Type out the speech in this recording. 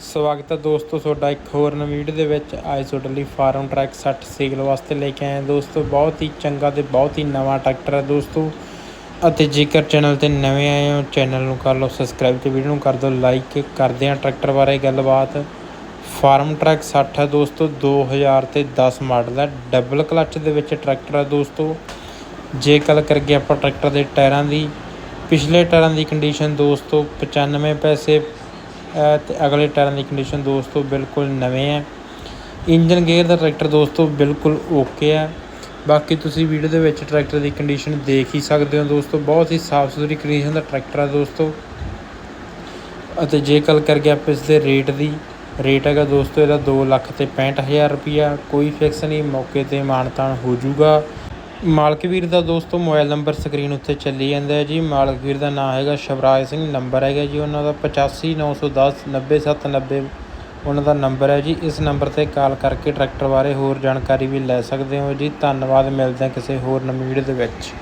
ਸਵਾਗਤ ਹੈ ਦੋਸਤੋ, ਤੁਹਾਡਾ ਇੱਕ ਹੋਰ ਨਵੀਂ ਵੀਡੀਓ ਦੇ ਵਿੱਚ। ਅੱਜ ਤੁਹਾਡੇ ਲਈ ਫਾਰਮ ਟਰੈਕ 60 ਸੇਲ ਵਾਸਤੇ ਲੈ ਕੇ ਆਏ ਦੋਸਤੋ, ਬਹੁਤ ਹੀ ਚੰਗਾ ਤੇ ਬਹੁਤ ਹੀ ਨਵਾਂ ਟਰੈਕਟਰ ਹੈ ਦੋਸਤੋ। ਅਤੇ ਜੇਕਰ ਚੈਨਲ ਤੇ ਨਵੇਂ ਆਏ ਹੋ ਚੈਨਲ ਨੂੰ ਕਰ ਲਓ ਸਬਸਕ੍ਰਾਈਬ ਤੇ ਵੀਡੀਓ ਨੂੰ ਕਰ ਦਿਓ ਲਾਈਕ ਕਰਦੇ ਹਾਂ ਟਰੈਕਟਰ ਬਾਰੇ ਗੱਲਬਾਤ। ਫਾਰਮ ਟਰੈਕ 60 ਹੈ ਦੋਸਤੋ 2000 ਤੇ 10 ਮਾਡਲ ਹੈ। ਡਬਲ ਕਲੱਚ ਦੇ ਵਿੱਚ ਟਰੈਕਟਰ ਹੈ ਦੋਸਤੋ। ਜੇ ਗੱਲ ਕਰੀਏ ਆਪਾਂ ਟਰੈਕਟਰ ਦੇ ਟਾਇਰਾਂ ਦੀ, ਪਿਛਲੇ ਟਾਇਰਾਂ ਦੀ ਕੰਡੀਸ਼ਨ ਦੋਸਤੋ 95 ਪੈਸੇ ਤੇ ਅਗਲੇ ਟਾਇਰਾਂ ਦੀ ਕੰਡੀਸ਼ਨ ਦੋਸਤੋ ਬਿਲਕੁਲ ਨਵੇਂ ਹੈ। ਇੰਜਨ ਗੇਅਰ ਦਾ ਟਰੈਕਟਰ ਦੋਸਤੋ ਬਿਲਕੁਲ ਓਕੇ ਹੈ। ਬਾਕੀ ਤੁਸੀਂ ਵੀਡੀਓ ਦੇ ਵਿੱਚ ਟਰੈਕਟਰ ਦੀ ਕੰਡੀਸ਼ਨ ਦੇਖ ਹੀ ਸਕਦੇ ਹੋ ਦੋਸਤੋ। ਬਹੁਤ ਹੀ ਸਾਫ਼ ਸੁਥਰੀ ਕੰਡੀਸ਼ਨ ਦਾ ਟਰੈਕਟਰ ਹੈ ਦੋਸਤੋ। ਅਤੇ ਜੇ ਗੱਲ ਕਰੀਏ ਆਪਾਂ ਇਸ ਦੇ ਰੇਟ ਦੀ ਰੇਟ ਹੈਗਾ ਦੋਸਤੋ ਇਹਦਾ 2 ਲੱਖ ਤੇ 65000 ਰੁਪਿਆ ਕੋਈ ਫਿਕਸ ਨਹੀਂ, ਮੌਕੇ ਤੇ ਮਾਨਤਾਨ ਹੋ ਜਾਊਗਾ। ਮਾਲਕ ਵੀਰ ਦਾ ਦੋਸਤੋ, ਮੋਬਾਈਲ ਨੰਬਰ ਸਕਰੀਨ ਉੱਤੇ ਚੱਲੀ ਜਾਂਦਾ ਹੈ ਜੀ। ਮਾਲਕ ਵੀਰ ਦਾ ਨਾਮ ਹੈਗਾ ਸ਼ਿਵਰਾਜ ਸਿੰਘ, ਨੰਬਰ ਹੈਗਾ ਜੀ ਉਹਨਾਂ ਦਾ 859110 90790 ਉਹਨਾਂ ਦਾ ਨੰਬਰ ਹੈ ਜੀ। ਇਸ ਨੰਬਰ ਤੇ ਕਾਲ ਕਰਕੇ ਟਰੈਕਟਰ ਬਾਰੇ ਹੋਰ ਜਾਣਕਾਰੀ ਵੀ ਲੈ ਸਕਦੇ ਹੋ ਜੀ। ਧੰਨਵਾਦ, ਮਿਲਦੇ ਹਾਂ ਕਿਸੇ ਹੋਰ ਨਵੀਂ ਵੀਡੀਓ ਦੇ ਵਿੱਚ।